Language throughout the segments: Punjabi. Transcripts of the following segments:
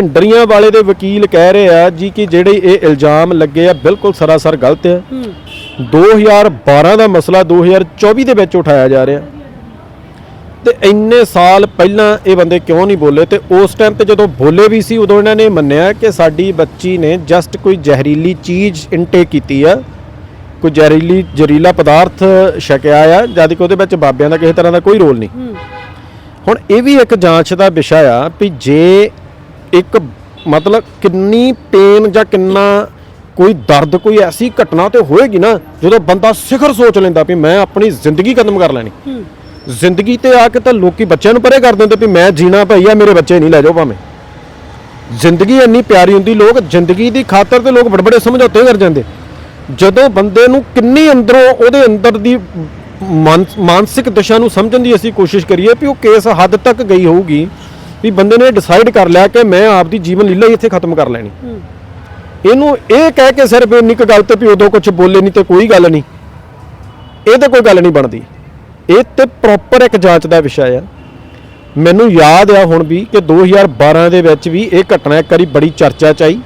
ਢੰਡਰੀਆਂ ਵਾਲੇ ਦੇ ਵਕੀਲ ਕਹਿ ਰਹੇ ਆ ਜੀ ਕਿ ਜਿਹੜੇ ਇਹ ਇਲਜ਼ਾਮ ਲੱਗੇ ਆ ਬਿਲਕੁਲ ਸਰਾਸਰ ਗਲਤ ਹੈ। 2012 ਦਾ ਮਸਲਾ 2024 ਦੇ ਵਿੱਚ ਉਠਾਇਆ ਜਾ ਰਿਹਾ। ਤੇ ਇੰਨੇ ਸਾਲ ਪਹਿਲਾਂ ਇਹ ਬੰਦੇ ਕਿਉਂ ਨਹੀਂ ਬੋਲੇ? ਤੇ ਉਸ ਟਾਈਮ ਤੇ ਜਦੋਂ ਬੋਲੇ ਵੀ ਸੀ ਉਦੋਂ ਇਹਨਾਂ ਨੇ ਮੰਨਿਆ ਕਿ ਸਾਡੀ ਬੱਚੀ ਨੇ ਜਸਟ ਕੋਈ ਜ਼ਹਿਰੀਲੀ ਚੀਜ਼ ਇਨਟੇਕ ਕੀਤੀ ਆ। ਕੋਈ ਜ਼ਹਿਰੀਲੀ ਜ਼ਹਿਰੀਲਾ ਪਦਾਰਥ ਛਕਿਆ ਆ ਜਦ ਕਿ ਉਹਦੇ ਵਿੱਚ ਬਾਬਿਆਂ ਦਾ ਕਿਸੇ ਤਰ੍ਹਾਂ ਦਾ ਕੋਈ ਰੋਲ ਨਹੀਂ। ਹੁਣ ਇਹ ਵੀ ਇੱਕ ਜਾਂਚ ਦਾ ਵਿਸ਼ਾ ਆ ਵੀ ਜੇ ਇੱਕ ਮਤਲਬ ਕਿੰਨੀ ਪੇਨ ਜਾਂ ਕਿੰਨਾ ਕੋਈ ਦਰਦ ਕੋਈ ਐਸੀ ਘਟਨਾ ਤੇ ਹੋਏਗੀ ਨਾ ਜਦੋਂ ਬੰਦਾ ਸਿਖਰ ਸੋਚ ਲੈਂਦਾ ਵੀ ਮੈਂ ਆਪਣੀ ਜ਼ਿੰਦਗੀ ਖਤਮ ਕਰ ਲੈਣੀ। ਜ਼ਿੰਦਗੀ ਤੇ ਆ ਕੇ ਤਾਂ ਲੋਕੀ ਬੱਚਿਆਂ ਨੂੰ ਪਰੇ ਕਰ ਦਿੰਦੇ ਵੀ ਮੈਂ ਜੀਣਾ ਭਈਆ ਮੇਰੇ ਬੱਚੇ ਨਹੀਂ ਲੈ ਜਾਓ ਭਾਵੇਂ। ਜ਼ਿੰਦਗੀ ਇੰਨੀ ਪਿਆਰੀ ਹੁੰਦੀ ਲੋਕ ਜ਼ਿੰਦਗੀ ਦੀ ਖਾਤਰ ਤੇ ਲੋਕ ਬੜਬੜੇ ਸਮਝੌਤੇ ਕਰ ਜਾਂਦੇ। ਜਦੋਂ ਬੰਦੇ ਨੂੰ ਕਿੰਨੀ ਅੰਦਰੋਂ ਉਹਦੇ ਅੰਦਰ ਦੀ ਮਾਨ- ਮਾਨਸਿਕ ਦਸ਼ਾ ਨੂੰ ਸਮਝਣ ਦੀ ਅਸੀਂ ਕੋਸ਼ਿਸ਼ ਕਰੀਏ ਵੀ ਉਹ ਕੇਸ ਹੱਦ ਤੱਕ ਗਈ ਹੋਊਗੀ ਵੀ ਬੰਦੇ ਨੇ ਡਿਸਾਈਡ ਕਰ ਲਿਆ ਕਿ ਮੈਂ ਆਪਦੀ ਜੀਵਨ ਲੀਲਾ ਹੀ ਇੱਥੇ ਖਤਮ ਕਰ ਲੈਣੀ। ਇਹਨੂੰ ਇਹ ਕਹਿ ਕੇ ਸਿਰਫ ਇੰਨੀ ਕੁ ਗੱਲ ਤੇ ਵੀ ਉਦੋਂ ਕੁਝ ਬੋਲੇ ਨਹੀਂ ਤੇ ਕੋਈ ਗੱਲ ਨਹੀਂ ਇਹ ਤੇ ਕੋਈ ਗੱਲ ਨਹੀਂ ਬਣਦੀ। ਇਹ ਤੇ ਪ੍ਰੋਪਰ ਇੱਕ ਜਾਂਚ ਦਾ ਵਿਸ਼ਾ ਆ। ਮੈਨੂੰ ਯਾਦ ਆ ਹੁਣ ਵੀ ਕਿ 2012 ਦੇ ਵਿੱਚ ਵੀ ਇਹ ਘਟਨਾ ਇੱਕ ਵਾਰੀ ਬੜੀ ਚਰਚਾ ਚ ਆਈ।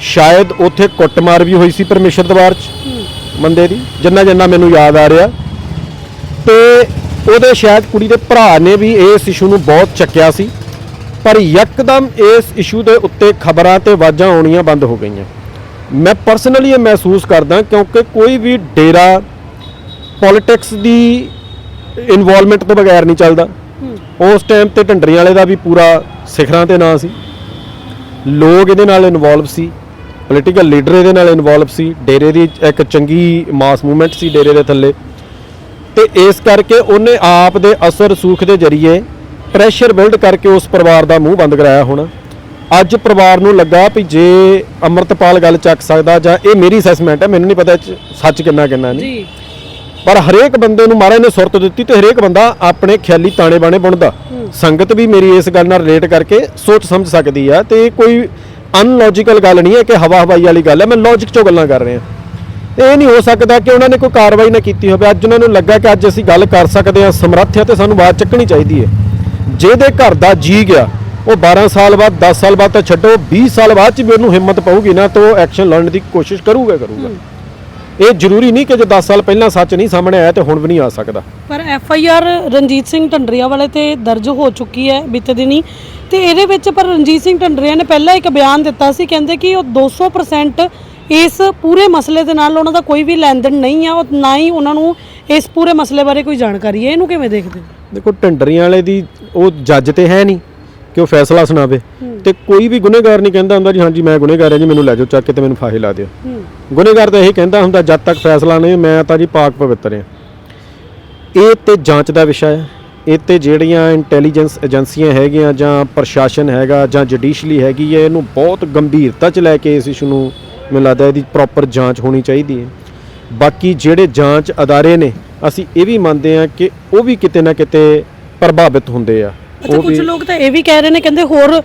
ਸ਼ਾਇਦ ਉੱਥੇ ਕੁੱਟਮਾਰ ਵੀ ਹੋਈ ਸੀ ਪਰਮੇਸ਼ਰ ਦਰਬਾਰ 'ਚ। ਬੰਦੇ ਦੀ। ਜਿੰਨਾ ਜਿੰਨਾ ਮੈਨੂੰ ਯਾਦ ਆ ਰਿਹਾ। ਤੇ ਉਹਦੇ ਸ਼ਾਇਦ ਕੁੜੀ ਦੇ ਭਰਾ ਨੇ ਵੀ ਇਸ ਇਸ਼ੂ ਨੂੰ ਬਹੁਤ ਚੱਕਿਆ ਸੀ, ਪਰ ਯਕਦਮ ਇਸ ਇਸ਼ੂ ਦੇ ਉੱਤੇ ਖਬਰਾਂ ਤੇ ਆਵਾਜ਼ਾਂ ਆਉਣੀਆਂ ਬੰਦ ਹੋ ਗਈਆਂ। ਮੈਂ ਪਰਸਨਲੀ ਇਹ ਮਹਿਸੂਸ ਕਰਦਾ ਕਿਉਂਕਿ ਕੋਈ ਵੀ ਡੇਰਾ ਪੋਲਿਟਿਕਸ ਦੀ ਇਨਵੋਲਵਮੈਂਟ ਤੋਂ ਬਗੈਰ ਨਹੀਂ ਚੱਲਦਾ। ਉਸ ਟਾਈਮ ਤੇ ਢੰਡਰੀ ਵਾਲੇ ਦਾ ਵੀ ਪੂਰਾ ਸਿਖਰਾਂ ਤੇ ਨਾਂ ਸੀ। ਲੋਕ ਇਹਦੇ ਨਾਲ ਇਨਵੋਲਵ ਸੀ ਪੋਲੀਟੀਕਲ ਲੀਡਰ ਇਹਦੇ ਨਾਲ ਇਨਵੋਲਵ ਸੀ, ਡੇਰੇ ਦੀ ਇੱਕ ਚੰਗੀ ਮਾਸ ਮੂਵਮੈਂਟ ਸੀ ਡੇਰੇ ਦੇ ਥੱਲੇ। ਤੇ ਇਸ ਕਰਕੇ ਉਹਨੇ ਆਪ ਦੇ ਅਸਰ ਸੂਖ ਦੇ ਜਰੀਏ ਪ੍ਰੈਸ਼ਰ ਬਿਲਡ ਕਰਕੇ ਉਸ ਪਰਿਵਾਰ ਦਾ ਮੂੰਹ ਬੰਦ ਕਰਾਇਆ ਹੋਣਾ। ਅੱਜ ਪਰਿਵਾਰ ਨੂੰ ਲੱਗਾ ਵੀ ਜੇ ਅਮਰਤਪਾਲ ਗੱਲ ਚੱਕ ਸਕਦਾ ਜਾਂ ਇਹ ਮੇਰੀ ਅਸੈਸਮੈਂਟ ਹੈ ਮੈਨੂੰ ਨਹੀਂ ਪਤਾ ਸੱਚ ਕਿੰਨਾ ਕਿੰਨਾ ਨਹੀਂ। ਜੀ। ਪਰ ਹਰੇਕ ਬੰਦੇ ਨੂੰ ਮਹਾਰਾਜ ਨੇ ਸੁਰਤ ਦਿੱਤੀ ਤੇ ਹਰੇਕ ਬੰਦਾ ਆਪਣੇ ਖਿਆਲੀ ਤਾਣੇ ਬਾਣੇ ਬੁਣਦਾ। ਸੰਗਤ ਵੀ ਮੇਰੀ ਇਸ ਗੱਲ ਨਾਲ ਰਿਲੇਟ ਕਰਕੇ ਸੋਚ ਸਮਝ ਸਕਦੀ ਆ ਤੇ ਇਹ ਕੋਈ ਅਨਲੌਜੀਕਲ ਗੱਲ ਨਹੀਂ ਹੈ ਕਿ ਹਵਾ ਹਵਾਈ ਵਾਲੀ ਗੱਲ ਹੈ। ਮੈਂ ਲੌਜੀਕ ਚੋਂ ਗੱਲਾਂ ਕਰ ਰਿਹਾ। ਇਹ ਨਹੀਂ ਹੋ ਸਕਦਾ ਕਿ ਉਹਨਾਂ ਨੇ ਕੋਈ ਕਾਰਵਾਈ ਨਾ ਕੀਤੀ ਹੋਵੇ। ਅੱਜ ਉਹਨਾਂ ਨੂੰ ਲੱਗਾ ਕਿ ਅੱਜ ਅਸੀਂ ਗੱਲ ਕਰ ਸਕਦੇ ਹਾਂ ਸਮਰੱਥ ਹੈ ਤੇ ਸਾਨੂੰ ਬਾਤ ਚੱਕਣੀ ਚਾਹੀਦੀ ਹੈ। ਜਿਹਦੇ ਘਰ ਦਾ ਜੀ ਗਿਆ ਉਹ 12 ਸਾਲ ਬਾਅਦ 10 ਸਾਲ ਬਾਅਦ ਤਾਂ ਛੱਡੋ 20 ਸਾਲ ਬਾਅਦ ਚ ਵੀ ਉਹਨੂੰ ਹਿੰਮਤ ਪਊਗੀ ਨਾ ਤਾਂ ਉਹ ਐਕਸ਼ਨ ਲੈਣ ਦੀ ਕੋਸ਼ਿਸ਼ ਕਰੂਗਾ ਕਰੂਗਾ। ਇਹ ਜ਼ਰੂਰੀ ਨਹੀਂ ਕਿ ਜੇ 10 ਸਾਲ ਪਹਿਲਾਂ ਸੱਚ ਨਹੀਂ ਸਾਹਮਣੇ ਆਇਆ ਤੇ ਹੁਣ ਵੀ ਨਹੀਂ ਆ ਸਕਦਾ। ਪਰ F I R Ranjit Singh ਢੰਡਰੀਆ ਵਾਲੇ ਤੇ ਦਰਜ ਹੋ ਚੁੱਕੀ ਹੈ ਬੀਤੇ ਦਿਨੀ। ਤੇ ਇਹਦੇ ਵਿੱਚ ਪਰ ਰਣਜੀਤ ਸਿੰਘ ਢੰਡਰੀਆ ਨੇ ਪਹਿਲਾਂ ਇੱਕ ਬਿਆਨ ਦਿੱਤਾ ਸੀ ਕਹਿੰਦੇ ਕਿ ਉਹ 200% ਇਸ ਪੂਰੇ ਮਸਲੇ ਦੇ ਨਾਲ ਉਹਨਾਂ ਦਾ ਕੋਈ ਵੀ ਲੈਣ ਦੇਣ ਨਹੀਂ ਆ ਉਹ ਨਾ ਹੀ ਉਹਨਾਂ ਨੂੰ ਇਸ ਪੂਰੇ ਮਸਲੇ ਬਾਰੇ ਕੋਈ ਜਾਣਕਾਰੀ ਹੈ। ਇਹਨੂੰ ਕਿਵੇਂ ਦੇਖਦੇ ਹੋ? ਦੇਖੋ ਢੰਡਰੀਆਂ ਵਾਲੇ ਦੀ ਉਹ ਜੱਜ ਤੇ ਹੈ ਨਹੀਂ ਕਿ ਉਹ ਫੈਸਲਾ ਸੁਣਾਵੇ। ਤੇ ਕੋਈ ਵੀ ਗੁਨੇਗਾਰ ਨਹੀਂ ਕਹਿੰਦਾ ਹੁੰਦਾ ਜੀ ਹਾਂਜੀ ਮੈਂ ਗੁਨੇਗਾਰ ਹਾਂ ਜੀ ਮੈਨੂੰ ਲੈ ਜਾਓ ਚੱਕ ਕੇ ਤੇ ਮੈਨੂੰ ਫਾਹੇ ਲਾ ਦਿਓ। ਗੁਨੇਗਾਰ ਤਾਂ ਇਹੀ ਕਹਿੰਦਾ ਹੁੰਦਾ ਜਦ ਤੱਕ ਫੈਸਲਾ ਨਹੀਂ ਮੈਂ ਤਾਂ ਜੀ ਪਾਕ ਪਵਿੱਤਰ ਹਾਂ। ਇਹ ਤੇ ਜਾਂਚ ਦਾ ਵਿਸ਼ਾ ਹੈ। ਇਹ ਤੇ ਜਿਹੜੀਆਂ ਇੰਟੈਲੀਜੈਂਸ ਏਜੰਸੀਆਂ ਹੈਗੀਆਂ ਜਾਂ ਪ੍ਰਸ਼ਾਸਨ ਹੈਗਾ ਜਾਂ ਜੁਡੀਸ਼ਲੀ ਹੈਗੀ ਹੈ ਇਹਨੂੰ ਬਹੁਤ ਗੰਭੀਰਤਾ 'ਚ ਲੈ ਕੇ ਇਸ ਇਸ਼ੂ ਨੂੰ ਮੈਨੂੰ ਲੱਗਦਾ ਇਹਦੀ ਪ੍ਰੋਪਰ ਜਾਂਚ ਹੋਣੀ ਚਾਹੀਦੀ ਹੈ। ਬਾਕੀ ਜਿਹੜੇ ਜਾਂਚ ਅਦਾਰੇ ਨੇ ਅਸੀਂ ਇਹ ਵੀ ਮੰਨਦੇ ਹਾਂ ਕਿ ਉਹ ਵੀ ਕਿਤੇ ਨਾ ਕਿਤੇ ਪ੍ਰਭਾਵਿਤ ਹੁੰਦੇ ਆ। ਅੱਛਾ ਕੁਝ ਲੋਕ ਤਾਂ ਇਹ ਵੀ ਕਹਿ ਰਹੇ ਨੇ ਕਹਿੰਦੇ ਹੋਰ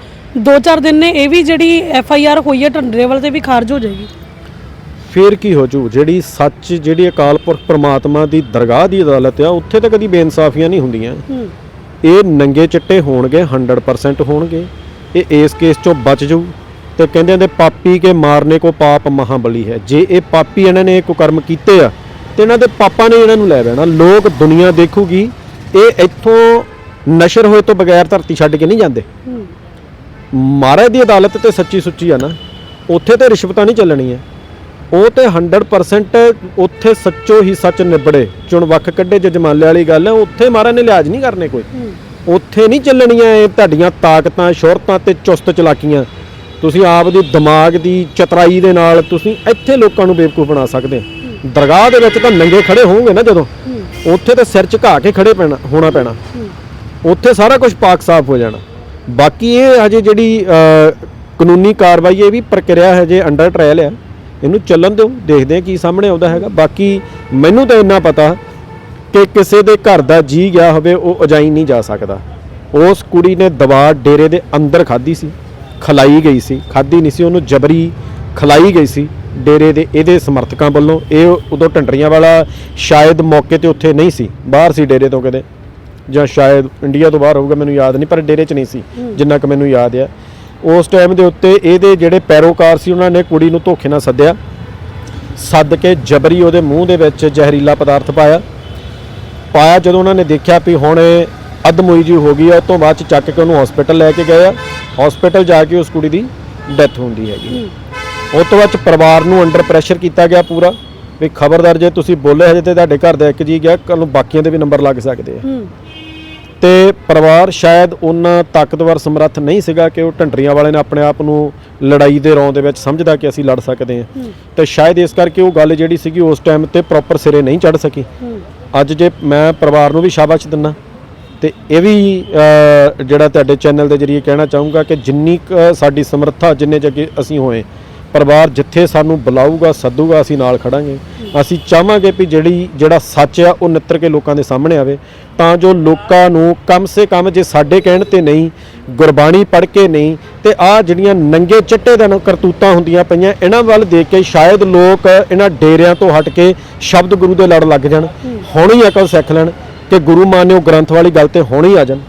2-4 ਦਿਨ ਨੇ ਇਹ ਵੀ ਜਿਹੜੀ ਐਫ ਆਈ ਆਰ ਹੋਈ ਹੈ ਢੰਡਰੀਆ ਵਾਲੇ ਤੇ ਵੀ ਖਾਰਜ ਹੋ ਜਾਏਗੀ। ਫੇਰ ਕੀ ਹੋ ਜੂ? ਜਿਹੜੀ ਸੱਚ ਜਿਹੜੀ ਅਕਾਲ ਪੁਰਖ ਪ੍ਰਮਾਤਮਾ ਦੀ ਦਰਗਾਹ ਦੀ ਅਦਾਲਤ ਆ ਉੱਥੇ ਤਾਂ ਕਦੀ ਬੇਇਨਸਾਫੀਆਂ ਨਹੀਂ ਹੁੰਦੀਆਂ। ਇਹ ਨੰਗੇ ਚਿੱਟੇ ਹੋਣਗੇ 100% ਹੋਣਗੇ। ਇਹ ਇਸ ਕੇਸ ਚੋਂ ਬਚ ਜਾਊ ਤੇ ਕਹਿੰਦੇ ਹੁੰਦੇ ਪਾਪੀ ਕੇ ਮਾਰਨੇ ਕੋ ਪਾਪ ਮਹਾਬਲੀ ਹੈ। ਜੇ ਇਹ ਪਾਪੀ ਇਹਨਾਂ ਨੇ ਕੋਈ ਕਰਮ ਕੀਤੇ ਆ ਤੇ ਇਹਨਾਂ ਦੇ ਪਾਪਾਂ ਨੇ ਇਹਨਾਂ ਨੂੰ ਲੈ ਬੈਣਾ ਲੋਕ ਦੁਨੀਆ ਦੇਖੂਗੀ ਇਹ ਇੱਥੋਂ ਨਸ਼ਰ ਹੋਏ ਤੋਂ ਬਗੈਰ ਧਰਤੀ ਛੱਡ ਕੇ ਨਹੀਂ ਜਾਂਦੇ। ਮਹਾਰਾਜ ਦੀ ਅਦਾਲਤ ਤੇ ਸੱਚੀ ਸੁੱਚੀ ਆ ਨਾ ਉੱਥੇ ਤੇ ਰਿਸ਼ਵਤਾਂ ਨਹੀਂ ਚੱਲਣੀਆਂ। ਉਹ ਤੇ 100% ਉੱਥੇ ਸੱਚੋ ਹੀ ਸੱਚ ਨਿਬੜੇ। ਚੁਣ ਵੱਖ ਕੱਢੇ ਜਜਮਾਲੇ ਵਾਲੀ ਗੱਲ ਹੈ ਉੱਥੇ ਮਹਾਰਾਜ ਨੇ ਲਿਹਾਜ਼ ਨਹੀਂ ਕਰਨੇ ਕੋਈ। ਉੱਥੇ ਨਹੀਂ ਚੱਲਣੀਆਂ ਇਹ ਤੁਹਾਡੀਆਂ ਤਾਕਤਾਂ ਸ਼ੋਹਰਤਾਂ ਤੇ ਚੁਸਤ ਚਲਾਕੀਆਂ। ਤੁਸੀਂ ਆਪ ਦੀ ਦਿਮਾਗ ਦੀ ਚਤਰਾਈ ਦੇ ਨਾਲ ਤੁਸੀਂ ਇੱਥੇ ਲੋਕਾਂ ਨੂੰ ਬੇਵਕੂਫ ਬਣਾ ਸਕਦੇ ਹੋ। ਦਰਗਾਹ ਦੇ ਵਿੱਚ ਤਾਂ ਨੰਗੇ ਖੜੇ ਹੋਵੋਗੇ ਨਾ ਜਦੋਂ ਉੱਥੇ ਤਾਂ ਸਿਰ ਝੁਕਾ ਕੇ ਖੜੇ ਪੈਣਾ ਹੋਣਾ ਪੈਣਾ। ਉੱਥੇ ਸਾਰਾ ਕੁਝ ਪਾਕ ਸਾਫ਼ ਹੋ ਜਾਣਾ। ਬਾਕੀ ਇਹ ਹਜੇ ਜਿਹੜੀ ਕਾਨੂੰਨੀ ਕਾਰਵਾਈ ਇਹ ਵੀ ਪ੍ਰਕਿਰਿਆ ਹੈ ਜੇ ਅੰਡਰ ਟ੍ਰਾਇਲ ਆ ਇਹਨੂੰ ਚੱਲਣ ਦਿਓ ਦੇਖਦੇ ਆ ਕੀ ਸਾਹਮਣੇ ਆਉਂਦਾ ਹੈਗਾ। ਬਾਕੀ ਮੈਨੂੰ ਤਾਂ ਇੰਨਾ ਪਤਾ ਕਿ ਕਿਸੇ ਦੇ ਘਰ ਦਾ ਜੀ ਗਿਆ ਹੋਵੇ ਉਹ ਅਜਾਈ ਨਹੀਂ ਜਾ ਸਕਦਾ। ਉਸ ਕੁੜੀ ਨੇ ਦਵਾ ਡੇਰੇ ਦੇ ਅੰਦਰ ਖਾਧੀ ਸੀ। ਖਲਾਈ ਗਈ ਸੀ ਖਾਧੀ ਨਹੀਂ ਸੀ ਉਹਨੂੰ ਜਬਰੀ ਖਲਾਈ ਗਈ ਸੀ ਡੇਰੇ ਦੇ ਇਹਦੇ ਸਮਰਥਕਾਂ ਵੱਲੋਂ। ਇਹ ਉਦੋਂ ਢੰਡਰੀਆਂ ਵਾਲਾ ਸ਼ਾਇਦ ਮੌਕੇ ਤੇ ਉੱਥੇ ਨਹੀਂ ਸੀ ਬਾਹਰ ਸੀ ਡੇਰੇ ਤੋਂ ਕਿਤੇ। ਜਾਂ ਸ਼ਾਇਦ ਇੰਡੀਆ ਤੋਂ ਬਾਹਰ ਹੋਊਗਾ ਮੈਨੂੰ ਯਾਦ ਨਹੀਂ ਪਰ ਡੇਰੇ 'ਚ ਨਹੀਂ ਸੀ ਜਿੰਨਾ ਕਿ ਮੈਨੂੰ ਯਾਦ ਆ। ਉਸ ਟਾਈਮ ਦੇ ਉੱਤੇ ਇਹਦੇ ਜਿਹੜੇ ਪੈਰੋਕਾਰ ਸੀ ਉਹਨਾਂ ਨੇ ਕੁੜੀ ਨੂੰ ਧੋਖੇ ਨਾਲ ਸੱਦਿਆ। ਸੱਦ ਕੇ ਜਬਰੀ ਉਹਦੇ ਮੂੰਹ ਦੇ ਵਿੱਚ ਜ਼ਹਿਰੀਲਾ ਪਦਾਰਥ ਪਾਇਆ। ਪਾਇਆ ਜਦੋਂ ਉਹਨਾਂ ਨੇ ਦੇਖਿਆ ਵੀ ਹੁਣ ਇਹ ਅਧਮੋਈ ਜੀ ਹੋ ਗਈ ਆ ਉਸ ਤੋਂ ਬਾਅਦ ਚ ਚੱਕ ਕੇ ਉਹਨੂੰ ਹਸਪੀਟਲ ਲੈ ਕੇ ਗਏ ਆ। ਹਸਪੀਟਲ ਜਾ ਕੇ ਉਸ ਕੁੜੀ ਦੀ ਡੈਥ ਹੁੰਦੀ ਹੈਗੀ ਉਸ ਤੋਂ ਬਾਅਦ ਚ ਪਰਿਵਾਰ ਨੂੰ ਅੰਡਰ ਪ੍ਰੈਸ਼ਰ ਕੀਤਾ ਗਿਆ ਪੂਰਾ। ਵੀ ਖਬਰਦਾਰ ਜੇ ਤੁਸੀਂ ਬੋਲੇ ਹਜੇ ਤੇ ਤੁਹਾਡੇ ਘਰ ਦਾ ਇੱਕ ਜੀ ਗਿਆ ਕੱਲ ਨੂੰ ਬਾਕੀਆਂ ਦੇ ਵੀ ਨੰਬਰ ਲੱਗ ਸਕਦੇ ਆ। ਤੇ ਪਰਿਵਾਰ ਸ਼ਾਇਦ ਉਹਨਾਂ ਤਾਕਤਵਰ ਸਮਰੱਥ ਨਹੀਂ ਸੀਗਾ ਕਿ ਉਹ ਢੰਡਰੀਆਂ ਵਾਲੇ ਨੇ ਆਪਣੇ ਆਪ ਨੂੰ ਲੜਾਈ ਦੇ ਰੌਂ ਦੇ ਵਿੱਚ ਸਮਝਦਾ ਕਿ ਅਸੀਂ ਲੜ ਸਕਦੇ ਹਾਂ। ਤੇ ਸ਼ਾਇਦ ਇਸ ਕਰਕੇ ਉਹ ਗੱਲ ਜਿਹੜੀ ਸੀਗੀ ਉਸ ਟਾਈਮ ਤੇ ਪ੍ਰੋਪਰ ਸਿਰੇ ਨਹੀਂ ਚੜ ਸਕੀ। ਅੱਜ ਜੇ ਮੈਂ ਪਰਿਵਾਰ ਨੂੰ ਵੀ ਸ਼ਾਬਾਸ਼ ਦਿੰਦਾ ਤੇ ਇਹ ਵੀ ਜਿਹੜਾ ਤੁਹਾਡੇ ਚੈਨਲ ਦੇ ਜਰੀਏ ਕਹਿਣਾ ਚਾਹੂੰਗਾ ਕਿ ਜਿੰਨੀ ਕੁ ਸਾਡੀ ਸਮਰੱਥਾ ਜਿੰਨੇ ਜੱਗੇ ਅਸੀਂ ਹੋਏ ਪਰਿਵਾਰ ਜਿੱਥੇ ਸਾਨੂੰ ਬੁਲਾਊਗਾ ਸੱਦੂਗਾ ਅਸੀਂ ਨਾਲ ਖੜਾਂਗੇ। ਅਸੀਂ ਚਾਹਾਂਗੇ ਵੀ ਜਿਹੜੀ ਜਿਹੜਾ ਸੱਚ ਆ ਉਹ ਨਿੱਤਰ ਕੇ ਲੋਕਾਂ ਦੇ ਸਾਹਮਣੇ ਆਵੇ। ਤਾਂ ਜੋ ਲੋਕਾਂ ਨੂੰ ਕਮ ਸੇ ਕਮ ਜੇ ਸਾਡੇ ਕਹਿਣ ਤੇ ਨਹੀਂ ਗੁਰਬਾਣੀ ਪੜ੍ਹ ਕੇ ਨਹੀਂ ਤੇ ਆ ਜਿਹੜੀਆਂ ਨੰਗੇ ਚਿੱਟੇ ਦਿਨ ਕਰਤੂਤਾਂ ਹੁੰਦੀਆਂ ਪਈਆਂ ਇਹਨਾਂ ਵੱਲ ਦੇਖ ਕੇ ਸ਼ਾਇਦ ਲੋਕ ਇਹਨਾਂ ਡੇਰਿਆਂ ਤੋਂ ਹਟ ਕੇ ਸ਼ਬਦ ਗੁਰੂ ਦੇ ਲੜ ਲੱਗ ਜਾਣ। ਹੁਣ ਹੀ ਅਕਲ ਸਿੱਖ ਲੈਣ। ਕਿ ਗੁਰੂ ਮਾਨਿਓ ਗ੍ਰੰਥ ਵਾਲੀ ਗੱਲ ਤੇ ਹੁਣ ਹੀ ਆ ਜਾਣ